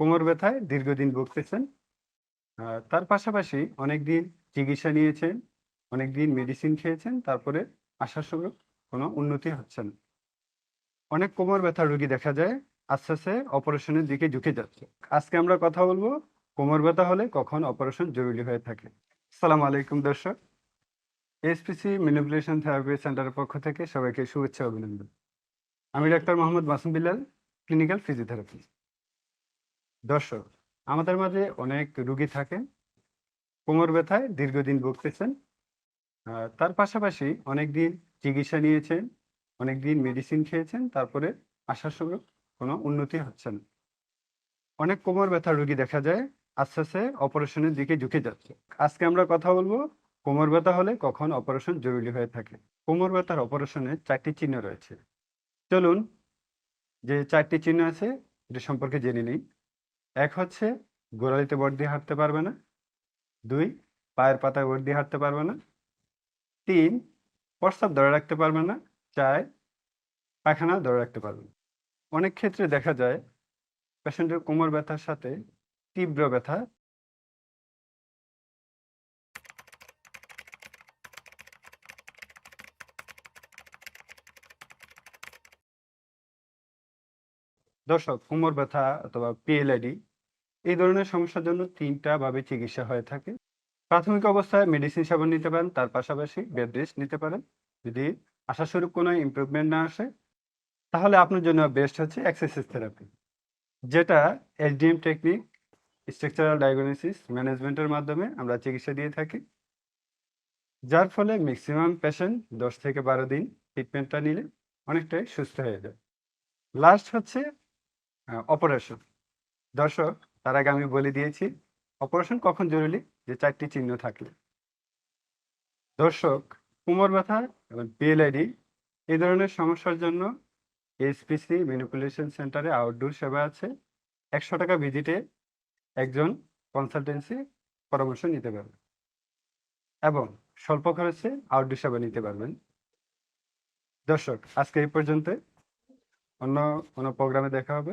কোমর ব্যথায় দীর্ঘদিন ভুগতেছেন। তার পাশাপাশি অনেকদিন চিকিৎসা নিয়েছেন, অনেকদিন মেডিসিন খেয়েছেন, তারপরে আসার সময় কোনো উন্নতি হচ্ছে না। অনেক কোমর ব্যথা রোগী দেখা যায়, আস্তে আস্তে অপারেশনের দিকে ঝুঁকে যাচ্ছে। আজকে আমরা কথা বলব, কোমর ব্যথা হলে কখন অপারেশন জরুরি হয়ে থাকে। সালাম আলাইকুম দর্শক। এসপিসি ম্যানিপুলেশন থেরাপি সেন্টারের পক্ষ থেকে সবাইকে শুভেচ্ছা অভিনন্দন। আমি doctor Mohammad Masum Billal clinical physiotherapist দর্শক, আমাদের মাঝে অনেক রুগী থাকেন, কোমর ব্যথায় দীর্ঘদিন ভুগতেছেন তার পাশাপাশি অনেকদিন চিকিৎসা নিয়েছেন, অনেকদিন মেডিসিন খেয়েছেন, তারপরে আসার সময় কোনো উন্নতি হচ্ছে না। অনেক কোমর ব্যথা রোগী দেখা যায়, আস্তে আস্তে অপারেশনের দিকে ঝুঁকে যাচ্ছে। আজকে আমরা কথা বলব, কোমর ব্যথা হলে কখন অপারেশন জরুরি হয়ে থাকে। কোমর ব্যথার অপারেশনে চারটি চিহ্ন রয়েছে। চলুন, যে চারটি চিহ্ন আছে, এটা সম্পর্কে জেনে নিই। এক হচ্ছে গোড়ালিতে বট দিয়ে হাঁটতে পারবে না। দুই, পায়ের পাতায় বট দিয়ে হাঁটতে পারবে না। তিন, প্রস্তাব ধরে রাখতে পারবে না। চার, পায়খানা ধরে রাখতে পারবে না। অনেক ক্ষেত্রে দেখা যায়, পেশেন্টের কোমর ব্যথার সাথে তীব্র ব্যথা দর্শক, কোমর ব্যথা অথবা পিএলআইডি এই ধরনের সমস্যার জন্য তিনটা ভাবে চিকিৎসা হয়ে থাকে। প্রাথমিক অবস্থায় মেডিসিন সেবন নিতে পারেন, তার পাশাপাশি বেড রেস্ট নিতে পারেন। যদি আশাস্বরূপ কোনো ইমপ্রুভমেন্ট না আসে, তাহলে আপনার জন্য বেস্ট হচ্ছে এক্সারসাইজ থেরাপি, যেটা এসডিএম টেকনিক, স্ট্রাকচারাল ডায়াগনোসিস ম্যানেজমেন্টের মাধ্যমে আমরা চিকিৎসা দিয়ে থাকি, যার ফলে ম্যাক্সিমাম পেশেন্ট দশ থেকে বারো দিন ট্রিটমেন্টটা নিলে অনেকটাই সুস্থ হয়ে যায়। লাস্ট হচ্ছে অপারেশন দর্শক, তার আগে আমি বলে দিয়েছি অপারেশন কখন জরুরি? যে চারটি চিহ্ন থাকলে। দর্শক, কোমর ব্যথা এবং পিএলআইডি এই ধরনের সমস্যার জন্য এসপিসি ম্যানিপুলেশন সেন্টারে আউটডোর সেবা আছে। একশো টাকা ভিজিটে একজন কনসালটেন্সি পরামর্শ নিতে পারবেন এবং স্বল্প খরচে আউটডোর সেবা নিতে পারবেন। দর্শক, আজকে এই পর্যন্ত অন্য কোনো প্রোগ্রামে দেখা হবে।